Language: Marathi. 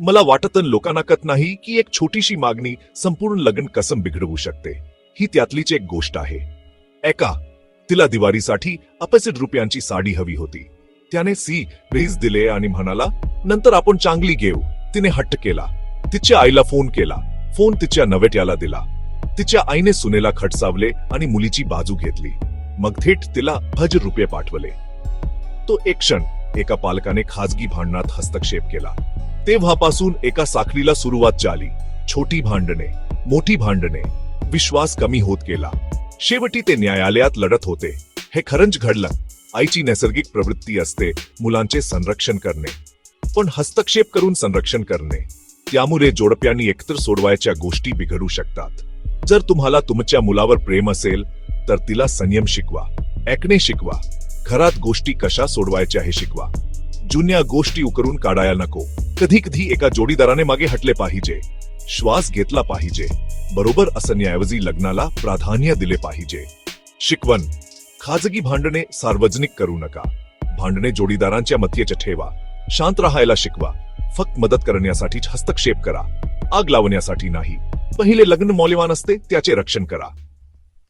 मला वाटतं लोकांना कत नाही की एक छोटीशी मागणी संपूर्ण लग्न कसम बिघडवू शकते? ही त्यातलीच एक गोष्ट आहे. एका तिला दिवाळीसाठी अपेसिड रुपयांची साडी हवी होती. त्याने सी रेज दिले आणि म्हणाला नंतर आपण चांगली घेऊ. तिने हट्ट केला. तिच्या आईला फोन केला. फोन तिच्या नवेट्याला दिला. तिच्या आईने सुनेला खटसावले आणि मुलीची बाजू घेतली. मग थेट तिला भज रुपये पाठवले. तो एक क्षण एका पालकाने खाजगी भांडणात हस्तक्षेप केला. तेव्हापासून एका साखळीला सुरुवात झाली. छोटी भांडणे मोठी भांडणे. विश्वास कमी होत गेला. शेवटी ते न्यायालयात लढत होते. हे खरंच घडलं. आईची नैसर्गिक प्रवृत्ती असते मुलांचे संरक्षण करणे. पण हस्तक्षेप करून संरक्षण करणे. त्यामुळे जोडप्यांनी एकतर सोडवायच्या गोष्टी बिघडू शकतात. जर तुम्हाला तुमच्या मुलावर प्रेम असेल तर तिला संयम शिकवा. ऐकणे शिकवा. घरात गोष्टी कशा सोडवायच्या हे शिकवा. जुन्या गोष्टी उकरून काढायला नको. कधी कधी एका जोडीदाराने मागे हटले पाहिजे. श्वास घेतला पाहिजे. बरोबर असण्याऐवजी लग्नाला प्राधान्य दिले पाहिजे. शिकवण. खाजगी भांडणे सार्वजनिक करू नका. भांडणे जोडीदारांच्या मध्येच ठेवा. शांत राहायला शिकवा. फक्त मदत करण्यासाठीच हस्तक्षेप करा. आग लावण्यासाठी नाही. पहिले लग्न मौल्यवान असते त्याचे रक्षण करा.